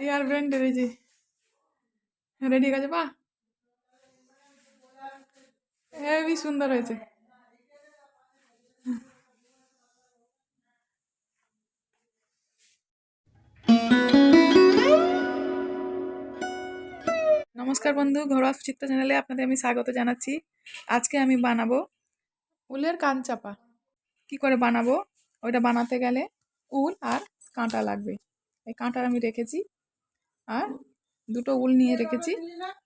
Air brand এই যে ready গেছে বা হেবি সুন্দর হয়েছে নমস্কার বন্ধু ঘরোয়া সুচিত্রা চ্যানেলে আপনাদের আমি স্বাগত জানাচ্ছি আজকে আমি বানাবো উলের কান চাপা কী করে বানাবো ওইটা বানাতে গেলে উল আর কাঁটা লাগবে এই কাঁটা আমি রেখেছি আর দুটো উল নিয়ে রেখেছি।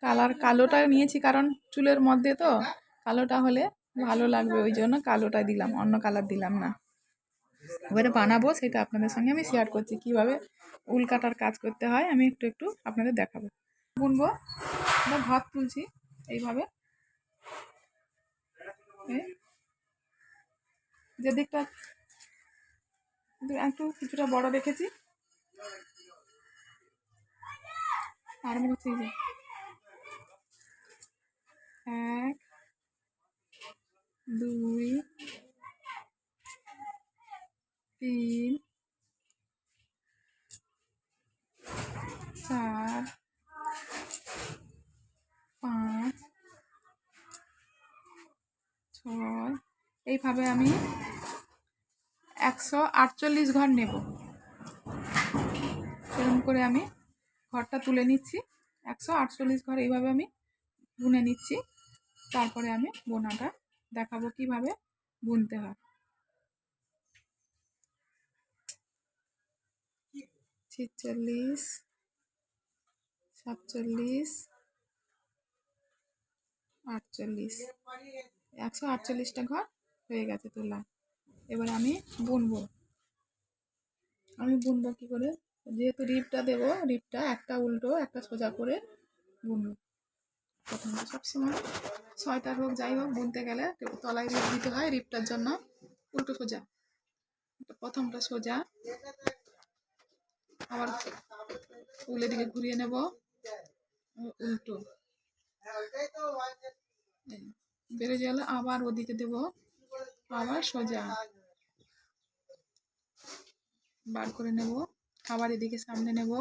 কালার কালোটা নিয়েছি কারণ চুলের মধ্যে তো, কালোটা হলে ভালো লাগবে ওই জন্য কালোটা দিলাম, অন্য কালার দিলাম না। এবারে বানাবো, সেটা আপনাদের সঙ্গে আমি শেয়ার করছি, কীভাবে উল কাটার কাজ করতে হয়, আমি একটু একটু আপনাদের দেখাবো। বুনবো বা ভাত তুলছি এইভাবে। এই, যে দিকটা একটু কিছুটা বড় রেখেছি আর হচ্ছে এই যে এক, দুই, তিন, চার, পাঁচ, ছয়, এইভাবে আমি একশো আটচল্লিশ ঘর নেব। এরকম করে আমি ঘরটা তুলে নিচ্ছি। একশো আটচল্লিশ ঘর এইভাবে আমি বুনে নিচ্ছি। তারপরে আমি বোনাটা দেখাবো কীভাবে বুনতে হয়। ছেচল্লিশ, সাতচল্লিশ, আটচল্লিশ। একশো আটচল্লিশটা ঘর হয়ে গেছে তোলা। এবার আমি বুনবো। আমি বুনবো কী করে? যেহেতু রিপটা দেবো রিপটা একটা উল্টো, একটা সোজা করে বুনবো। প্রথমে সবসময় ছয়টার হোক, যাই হোক, বুনতে গেলে তলায় রিপ দিতে হয় রিপটার জন্য উল্টো সোজা। প্রথমটা সোজা আবার উলের দিকে ঘুরিয়ে নেব, উল্টো। বেড়ে গেলে আবার ওদিকে দেব, আবার সোজা। বার করে নেব। আবার এদিকে সামনে নেব।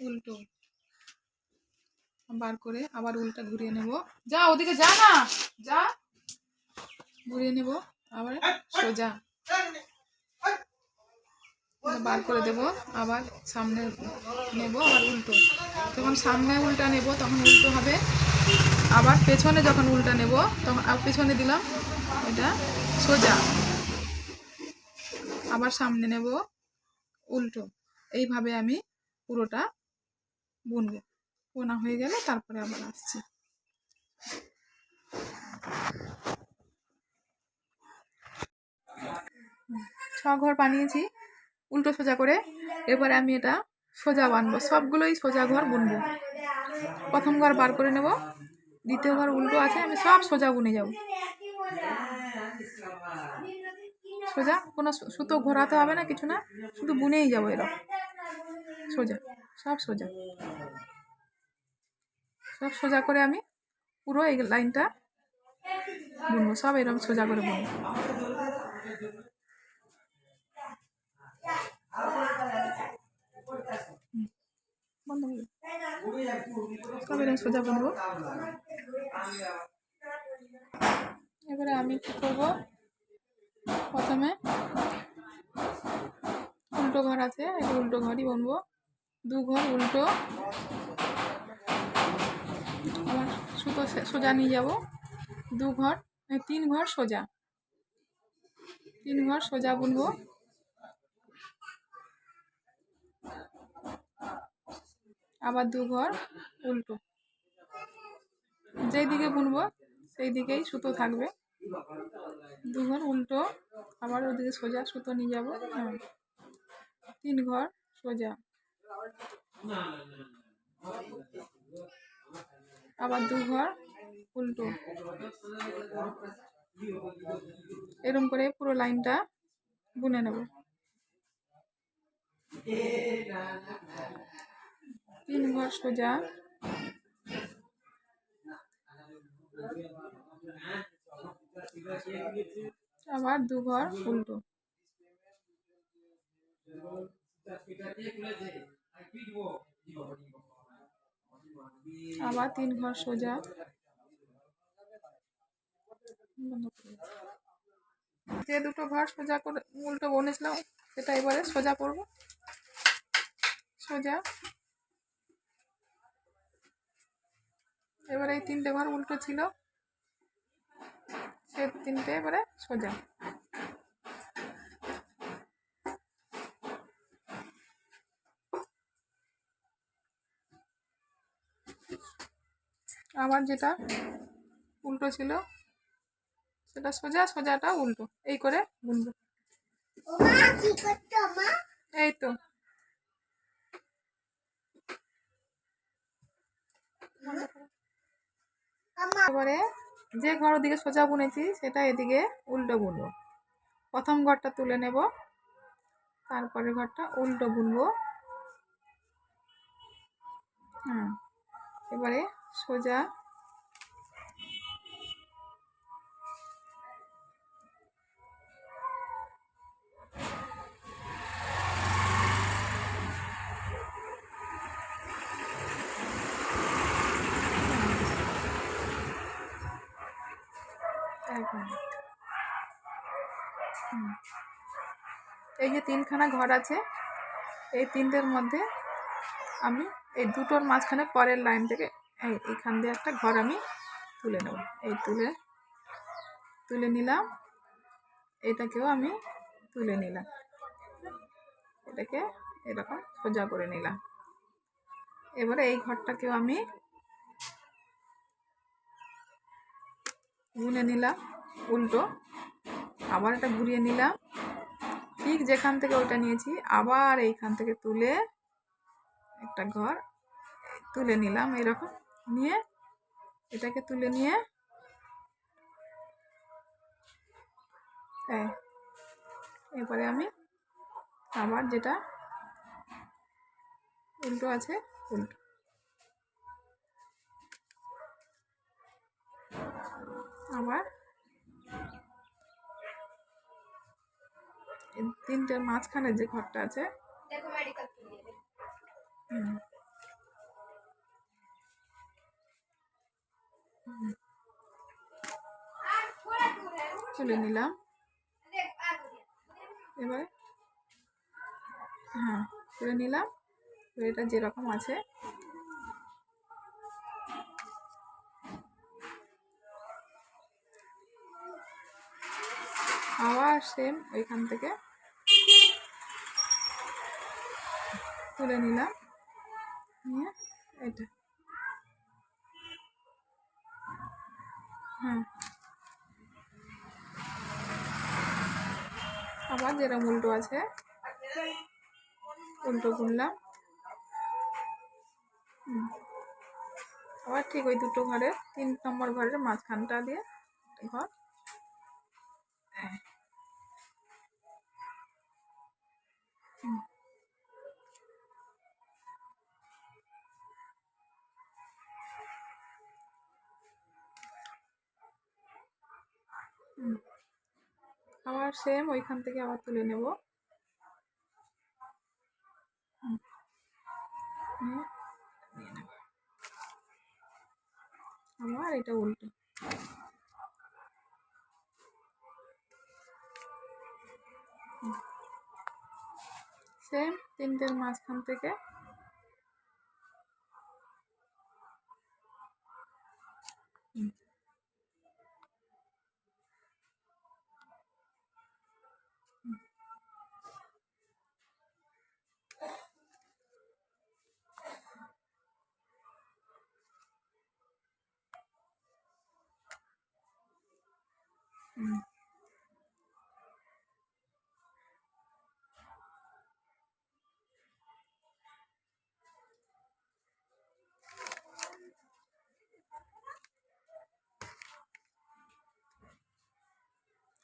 উল্টো। বার করে আবার উল্টা ঘুরিয়ে নেব। যা, ওদিকে যা না। যা। ঘুরিয়ে নেব। আবার সোজা। বার করে দেব। আবার সামনে নেব, আবার উল্টো। যখন সামনে উল্টা নেব, তখন উল্টো হবে। আবার পেছনে যখন উল্টা নেব, তখন, আর পেছনে দিলাম। এটা সোজা। আবার সামনে নেব উল্টো। এইভাবে আমি পুরোটা বুনব। বোনা হয়ে গেলে তারপরে আবার আসছি। ছ ঘর বানিয়েছি, উল্টো সোজা করে। এবারে আমি এটা সোজা বানবো। সবগুলোই সোজা ঘর বুনবো। প্রথম ঘর বার করে নেব, দ্বিতীয় ঘর উল্টো আছে, আমি সব সোজা বুনে যাব। সোজা, কোনো সুতো ঘোরাতে হবে না, কিছু না, শুধু বুনেই যাব এরকম। সোজা, সব সোজা। সব সোজা করে আমি পুরো এই লাইনটা বুনবো, সব এরকম সোজা করে বুনবো। সব এরকম সোজা বুনবো। এবারে আমি কী করব? প্রথমে উল্টো ঘর আছে এই উল্টো ঘরই বুনবো। দু ঘর, উল্টো। আবার সুতো সোজা নিয়ে যাব। দু ঘর তিন ঘর সোজা। তিন ঘর সোজা বুনবো। আবার দু ঘর, উল্টো। যেই দিকে বুনবো, সেই দিকেই সুতো থাকবে। দু ঘর উল্টো। আবার ওদিকে সোজা সুতো নিয়ে যাব। হ্যাঁ। তিন ঘর, সোজা। আবার দু ঘর উল্টো। এরম করে পুরো লাইনটা বুনে নেব। তিন ঘর, সোজা। আবার দু ঘর উল্টো। আবার তিন ঘর সোজা। যে দুটো ঘর সোজা করে উল্টো বনেছিলাম, সেটা এবারে সোজা করব। সোজা। এবারে এই তিনটে ঘর উল্টো ছিল। তিনটে এবারে সোজা। আবার যেটা উল্টো ছিল, সেটা সোজা, সোজাটা উল্টো। এই করে বুনবো এই তো। এবারে যে ঘর ওদিকে সোজা বুনেছি, সেটা এদিকে উল্টো বুনবো। প্রথম ঘরটা তুলে নেব তারপরে ঘরটা উল্টো বুনবো। হ্যাঁ এবারে সোজা এই যে তিনখানা ঘর আছে, এই তিনটের মধ্যে আমি এই দুটোর মাঝখানে পরের লাইন থেকে এই এইখান দিয়ে একটা ঘর আমি তুলে নেব। এই তুলে তুলে নিলাম, এটাকেও আমি তুলে নিলাম। এটাকে এরকম সোজা করে নিলাম। এবারে এই ঘরটাকেও আমি বুনে নিলাম, উল্টো আবার এটা ঘুরিয়ে নিলাম। ঠিক যেখান থেকে ওটা নিয়েছি, আবার এইখান থেকে তুলে একটা ঘর তুলে নিলাম এরকম। নিয়ে এটাকে তুলে নিয়ে এরপরে আমি আবার যেটা উল্টো আছে, উল্টো। আবার তিনটের মাঝখানে যে ঘরটা আছে। তুলে তুলে তুলে নিলাম। এবারে? হ্যাঁ তুলে নিলাম। এটা যেরকম আছে। আবার সেম ওইখান থেকে। তুলে নিলাম। নিয়ে এটা। হ্যাঁ। আবার যেরকম উল্টো আছে, উল্টো বুনলাম হুম। আবার ঠিক ওই দুটো ঘরের, তিন নম্বর ঘরের মাঝখানটা দিয়ে ঘর। হ্যাঁ। আবার সেম ওইখান থেকে আবার তুলে নেব। আবার এটা উল্টো। সেম তিনটের মাঝখান থেকে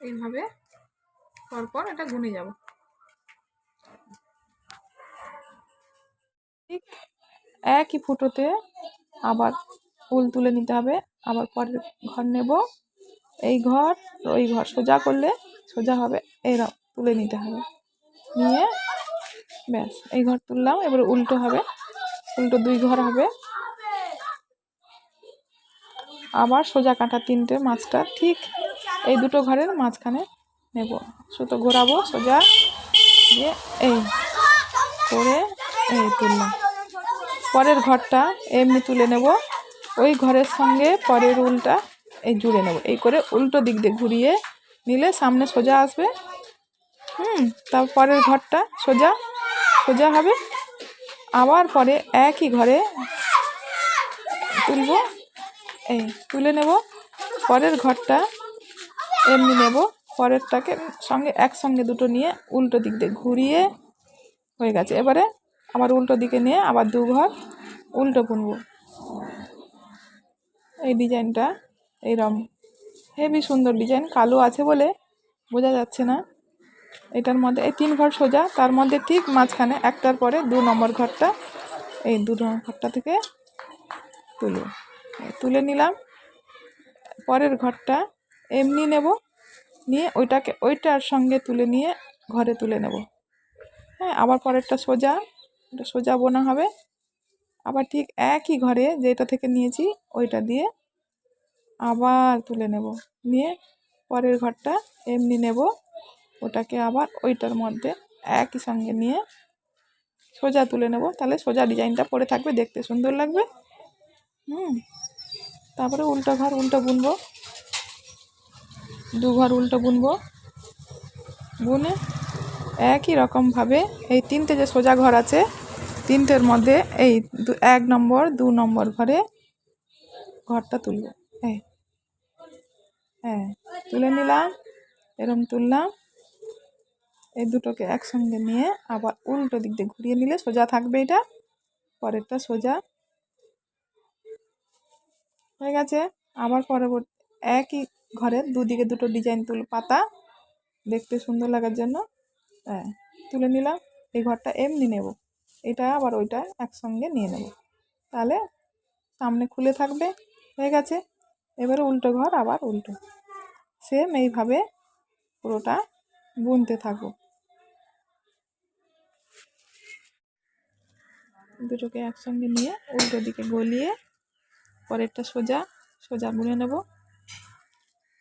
এইভাবে পরপর এটা গুনে যাব। ঠিক একই ফুটোতে আবার ফুল তুলে নিতে হবে, আবার পরের ঘর নেব। এই ঘর ওই ঘর সোজা করলে সোজা হবে এরকম তুলে নিতে হবে। নিয়ে ব্যাস, এই ঘর তুললাম, এবারে উল্টো হবে, উল্টো দুই ঘর হবে। আবার সোজা কাটা তিনটে মাছটা, ঠিক এই দুটো ঘরের মাঝখানে নেব। সুতো ঘোরাবো সোজা, দিয়ে এই করে এই তুললাম। পরের ঘরটা এমনি তুলে নেব। ওই ঘরের সঙ্গে পরের উলটা এই জুড়ে নেব। এই করে উল্টো দিক দিয়ে ঘুরিয়ে নিলে সামনে সোজা আসবে। হুম তারপরের ঘরটা সোজা সোজা হবে। আবার পরে একই ঘরে তুলবো। এই তুলে নেব। পরের ঘরটা এমনি নেব। পরেরটাকে সঙ্গে, একসঙ্গে দুটো নিয়ে উল্টো দিক দিয়ে ঘুরিয়ে হয়ে গেছে। এবারে আবার উল্টো দিকে নিয়ে আবার দু ঘর উল্টো বুনবো। এই ডিজাইনটা এইরকম হেভি সুন্দর ডিজাইন কালো আছে বলে বোঝা যাচ্ছে না। এটার মধ্যে, এই তিন ঘর সোজা, তার মধ্যে ঠিক মাঝখানে, একটার পরে দু নম্বর ঘরটা, এই দু নম্বর ঘরটা থেকে এই তুলে নিলাম। পরের ঘরটা এমনি নেব, নিয়ে ওইটাকে, ওইটার সঙ্গে তুলে নিয়ে ঘরে তুলে নেব। হ্যাঁ আবার পরেরটা সোজা ওটা সোজা বোনা হবে। আবার ঠিক একই ঘরে যেটা থেকে নিয়েছি, ওইটা দিয়ে আবার তুলে নেব। নিয়ে পরের ঘরটা এমনি নেব। ওটাকে আবার ওইটার মধ্যে একই সঙ্গে নিয়ে সোজা তুলে নেব। তাহলে সোজা ডিজাইনটা পরে থাকবে, দেখতে সুন্দর লাগবে। হুম। তারপরে উল্টো ঘর উল্টো বুনবো। দু ঘর উল্টো বুনবো। বুনে একই রকমভাবে এই তিনটে যে সোজা ঘর আছে, তিনটের মধ্যে এই এক নম্বর, দু নম্বর ঘরে ঘরটা তুলব। এই হ্যাঁ তুলে নিলাম, এরম তুললাম। এই দুটোকে একসঙ্গে নিয়ে আবার উল্টো দিক দিয়ে ঘুরিয়ে নিলে সোজা থাকবে এটা। পরেরটা সোজা। হয়ে গেছে। আবার পরবর্তী, একই ঘরে দুদিকে দুটো ডিজাইন তুল, পাতা। দেখতে সুন্দর লাগার জন্য হ্যাঁ তুলে নিলাম। এই ঘরটা এমনি নেব। এটা আবার ওইটা একসঙ্গে নিয়ে নেব। তাহলে সামনে খুলে থাকবে। হয়ে গেছে। এবারে উল্টো ঘর, আবার উল্টো। সেম এইভাবে পুরোটা বুনতে থাকব। দুটোকে একসঙ্গে নিয়ে উল্টো দিকে গলিয়ে পরেরটা সোজা সোজা বুনে নেব।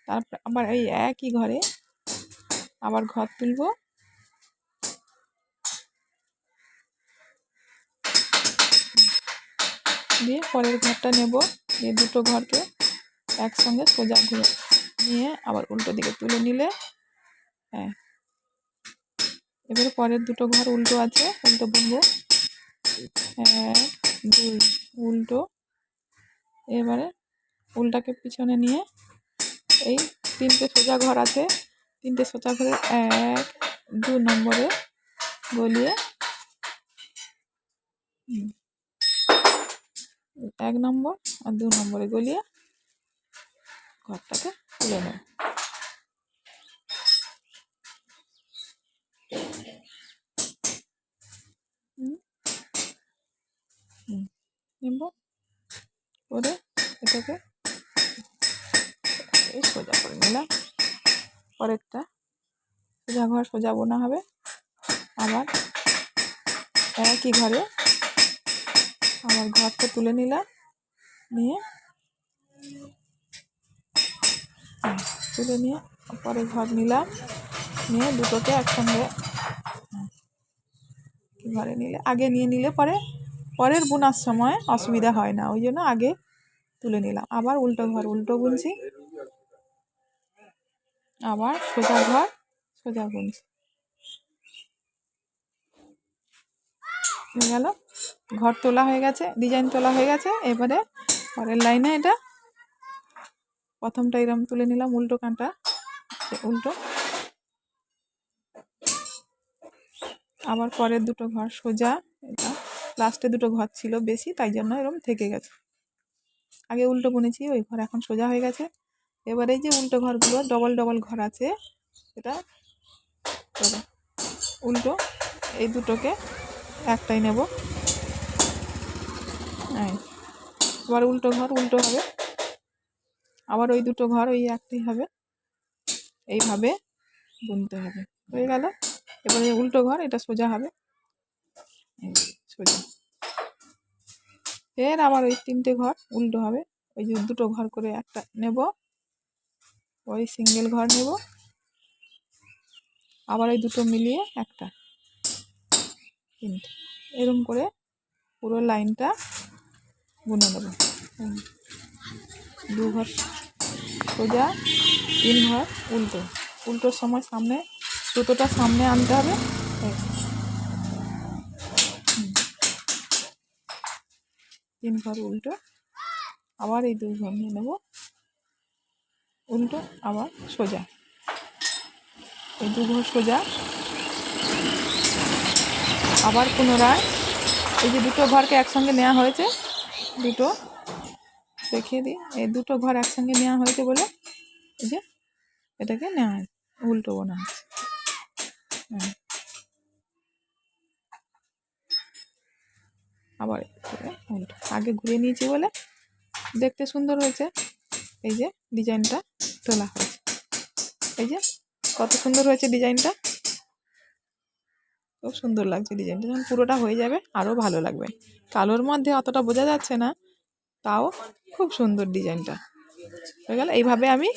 তারপর আবার এই একই ঘরে আবার ঘর তুলব। দিয়ে পরের ঘরটা নেব, দিয়ে দুটো ঘরকে একসঙ্গে সোজা ঘুরে নিয়ে আবার উল্টো দিকে তুলে নিলে হ্যাঁ। এবারে পরের দুটো ঘর উল্টো আছে, উল্টো বুনবো এক দুই, উল্টো। এবারে উল্টাকে পিছনে নিয়ে এই তিনটে সোজা ঘর আছে, তিনটে সোজা ঘরে এক, দু নম্বরে গলিয়ে এক নম্বর আর দু নম্বরে গলিয়ে ঘরটাকে তুলে হুম। নেব। করে এটাকে সোজা করে নিলাম। পরেরটা সোজা ঘর সোজা বোনা হবে। আবার একই ঘরে আবার ঘরটা তুলে নিলাম। নিয়ে তুলে নিয়ে পরে ঘর নিলাম। নিয়ে দুটোকে একসঙ্গে হুম, ঘরে নিলে আগে নিয়ে নিলে পরে পরের বোনার সময় অসুবিধা হয় না ওই জন্য আগে তুলে নিলাম। আবার উল্টো ঘর উল্টো বুনছি আবার সোজা ঘর সোজা বুনছি হয়ে গেল। ঘর তোলা হয়ে গেছে ডিজাইন তোলা হয়ে গেছে। এবারে পরের লাইনে এটা প্রথমটা এরম তুলে নিলাম উল্টো কাঁটা উল্টো আবার পরের দুটো ঘর সোজা, এটা লাস্টে দুটো ঘর ছিল বেশি, তাই জন্য এরম থেকে গেছে আগে উল্টো বুনেছি, ওই ঘর এখন সোজা হয়ে গেছে এবার এই যে উল্টো ঘরগুলো, ডবল ডবল ঘর আছে, এটা। উল্টো, এই দুটোকে একটাই নেব। এবার উল্টো ঘর উল্টো হবে আবার ওই দুটো ঘর ওই একটাই হবে। এইভাবে বুনতে হবে। হয়ে গেল। এবারে উল্টো ঘর, এটা সোজা হবে। সোজা। এর আবার ওই তিনটে ঘর উল্টো হবে। ওই যে দুটো ঘর করে একটা নেব। ওই সিঙ্গেল ঘর নেব। আবার ওই দুটো মিলিয়ে একটা। তিনটে। এরকম করে পুরো লাইনটা বুনে নেব। দু ঘর সোজা তিন ঘর, উল্টো। উল্টোর সময় সামনে, সুতোটা সামনে আনতে হবে। তিন ঘর, উল্টো। আবার এই দুই ঘর নিয়ে নেব। উল্টো, আবার সোজা। এই দু সোজা। আবার পুনরায়। এই যে দুটো ঘরকে একসঙ্গে নেওয়া হয়েছে, দুটো। দেখিয়ে দিই এই দুটো ঘর একসঙ্গে নেওয়া হয়েছে বলে এই যে এটাকে নেওয়া উল্টো বোনা হয়েছে। হ্যাঁ। আবার উল্টো। আগে ঘুরে নিয়েছি বলে দেখতে সুন্দর হয়েছে। এই যে ডিজাইনটা তোলা হয়েছে। এই যে কত সুন্দর হয়েছে ডিজাইনটা। খুব সুন্দর লাগছে ডিজাইনটা। যখন পুরোটা হয়ে যাবে, আরও ভালো লাগবে। কালোর মধ্যে অতটা বোঝা যাচ্ছে না। তাও খুব সুন্দর ডিজাইনটা। হয়ে গেল, এইভাবে আমি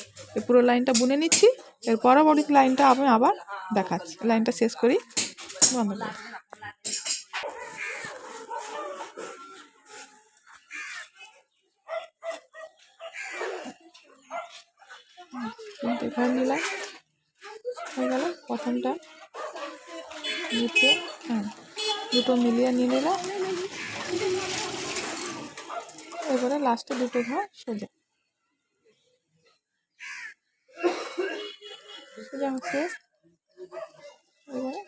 পুরো লাইনটা বুনে নিচ্ছি। এর পরবর্তী লাইনটা আমি আবার দেখাচ্ছি। লাইনটা শেষ করি। বন্ধ করি। নিলাম। হয়ে প্রথমটা হ্যাঁ দুটো মিলিয়ে নিয়ে নিলাম। এবারে লাস্টে দুটো ঘর সোজা। সোজা হচ্ছে, এবারে।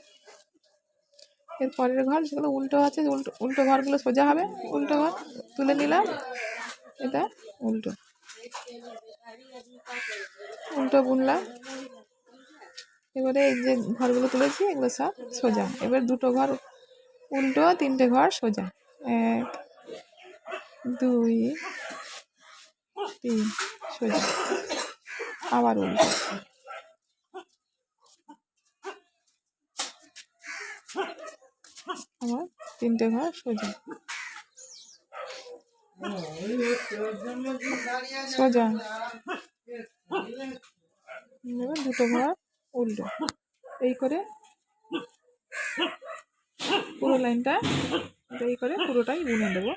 এর পরের ঘর সেগুলো উল্টো আছে উল্টো উল্টো ঘরগুলো সোজা হবে, উল্টো ঘর তুলে নিলাম। এটা উল্টো। উল্টো বুনলাম। এবারে এই যে ঘরগুলো তুলেছি, এগুলো সব সোজা। এবার দুটো ঘর উল্টো, তিনটে ঘর সোজা। এক দুই তিন, সোজা। আবার আবার তিনটে ঘর সোজা। সোজা। এবার দুটো ঘর উল্টো। এই করে পুরো লাইনটা, এই করে পুরোটাই বুনে দেবো।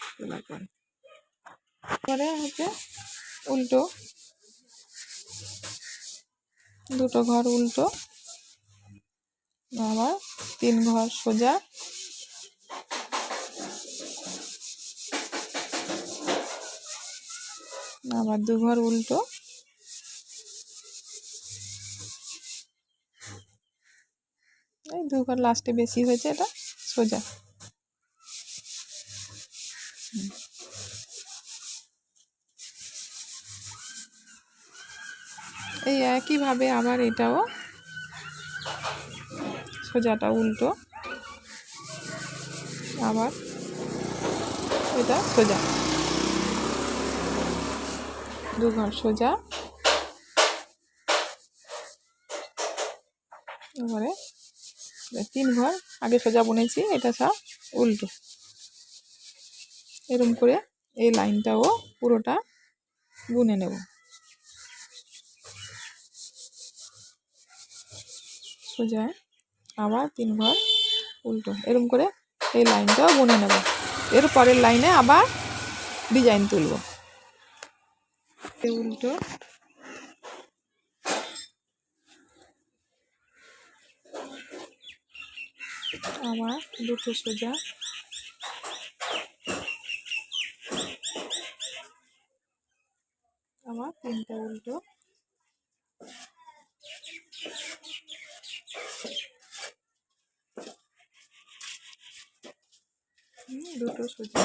পরে পরে হচ্ছে উল্টো। দুটো ঘর উল্টো। আবার তিন ঘর সোজা। আবার দু ঘর উল্টো। এই দু ঘর লাস্টে বেশি হয়েছে এটা, সোজা। এই একইভাবে আবার এটাও। সোজাটা উল্টো। আবার এটা সোজা। দু ঘর সোজা। এবারে তিন ঘর, আগে সোজা বুনেছি, এটা সব উল্টো। এরকম করে এই লাইনটাও পুরোটা বুনে নেব। সোজা আবার তিন ঘর উল্টো। এরকম করে এই লাইনটাও বুনে নেব। এর পরের লাইনে আবার ডিজাইন তুলব। উল্টো। আবার দুটো সোজা। আবার তিনটা উল্টো। দুটো সোজা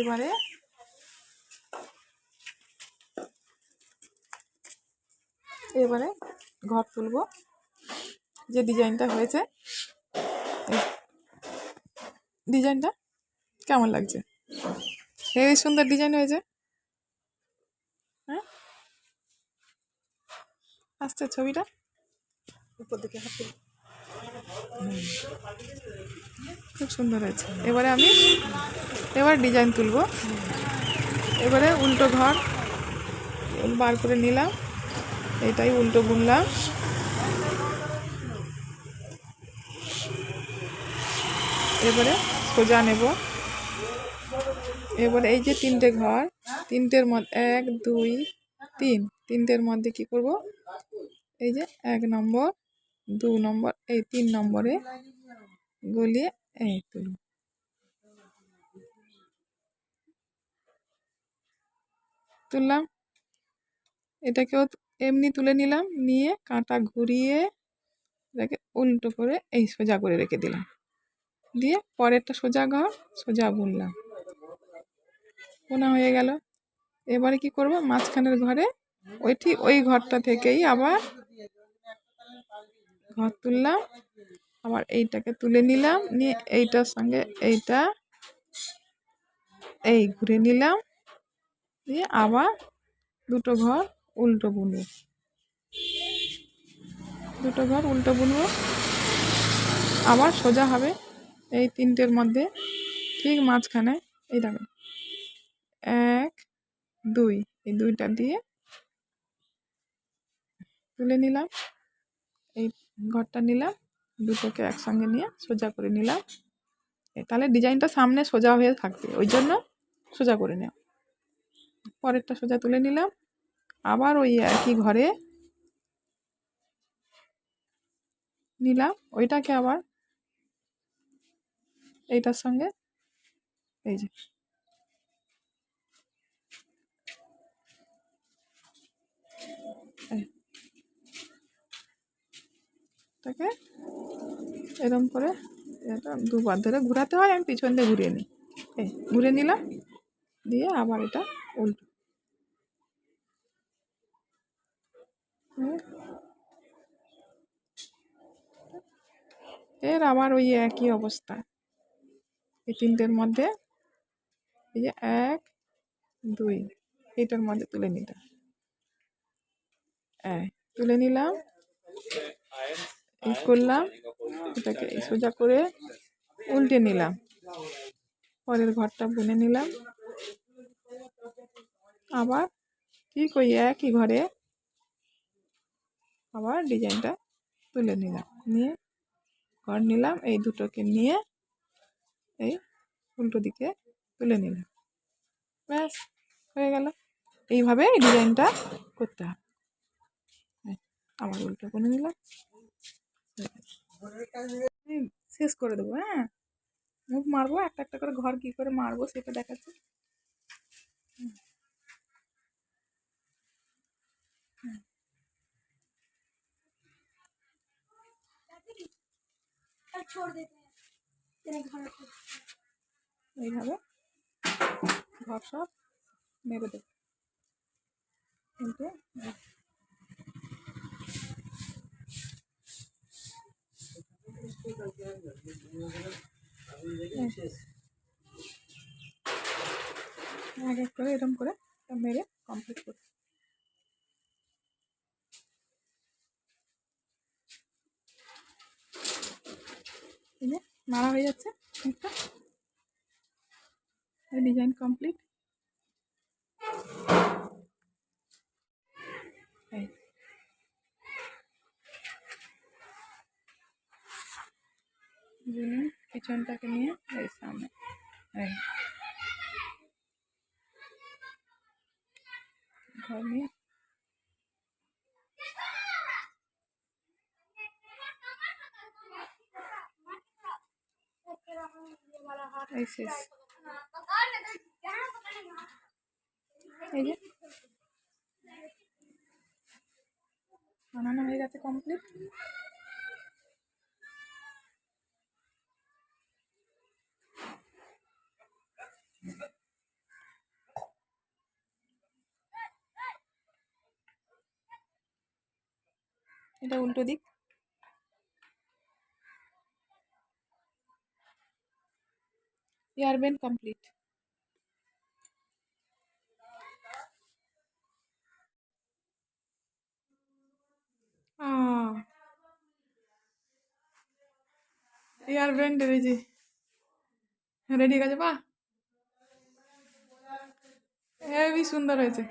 এবারে এবারে ঘর তুলবো। যে ডিজাইনটা হয়েছে ডিজাইনটা কেমন লাগছে? হেবি সুন্দর ডিজাইন হয়েছে। হ্যাঁ? আসছে ছবিটা। উপর দিকে হাত। খুব সুন্দর হয়েছে। এবারে আমি এবার ডিজাইন তুলবো। এবারে উল্টো ঘর বার করে নিলাম। এটাই উল্টো বুনলাম। এবারে সোজা নেব। এবারে এই যে তিনটে ঘর, তিনটের মধ্যে এক, দুই, তিন। তিনটের মধ্যে কি করব? এই যে এক নম্বর। দু নম্বর, এই তিন নম্বরে গলিয়ে এই তুলব তুললাম, এটাকেও এমনি তুলে নিলাম, নিয়ে কাঁটা ঘুরিয়ে এটাকে উল্টো করে এই সোজা করে রেখে দিলাম। দিয়ে পরেরটা সোজা ঘর, সোজা বুনলাম। বোনা হয়ে গেল। এবারে কি করব? মাঝখানের ঘরে ওই ঠিক ওই ঘরটা থেকেই আবার ঘর তুললাম, আবার এইটাকে তুলে নিলাম, নিয়ে এইটার সঙ্গে এইটা এই ঘুরে নিলাম দিয়ে আবার দুটো ঘর উল্টো বুনবো। দুটো ঘর উল্টো বুনবো। আবার সোজা হবে এই তিনটের মধ্যে, ঠিক মাঝখানে, এই দেখো এক, দুই, এই দুইটা দিয়ে তুলে নিলাম, এই ঘরটা নিলাম, দুটোকে একসঙ্গে নিয়ে সোজা করে নিলাম। তাহলে ডিজাইনটা সামনে সোজা হয়ে থাকবে, ওই জন্য সোজা করে নেওয়া। পরেরটা সোজা তুলে নিলাম। আবার ওই একই ঘরে নিলাম, ওইটাকে আবার এইটার সঙ্গে, এই যে। এই। এটাকে এরম করে এটা দুবার ধরে ঘোরাতে হয়, আমি পিছন দিয়ে ঘুরিয়ে নিই। এই ঘুরে নিলাম, দিয়ে আবার এটা উল্টো। এর আবার ওই একই অবস্থা। এই তিনটের মধ্যে, এই যে এক, দুই, এইটার মধ্যে তুলে নিলাম। এই, তুলে নিলাম। করলাম। এটাকে সোজা করে উল্টে নিলাম। পরের ঘরটা বুনে নিলাম। আবার ঠিক ওই একই ঘরে আবার ডিজাইনটা তুলে নিলাম। নিয়ে ঘর নিলাম। এই দুটোকে নিয়ে এই উল্টো দিকে তুলে নিলাম। ব্যাস হয়ে গেল। এইভাবে ডিজাইনটা করতে হবে আবার উল্টো করে নিলাম। শেষ করে দেবো হ্যাঁ? মুখ মারবো, একটা একটা করে ঘর কী করে মারবো সেটা দেখাচ্ছি। এইভাবে ঘর সব মেরে দেবো। কিন্তু এক এক করে এরকম করে মেরে কমপ্লিট এই মারা হয়ে যাচ্ছে। একটা। ডিজাইন কমপ্লিট এই বুনুন পিছনটাকে নিয়ে এই সামনে। বানানো হয়ে গেছে কমপ্লিট এটা উল্টো দিক। এয়ারবেন কমপ্লিট এয়ার ব্রেন্ড রেজি রেডি গেছে বা হেভি সুন্দর হয়েছে।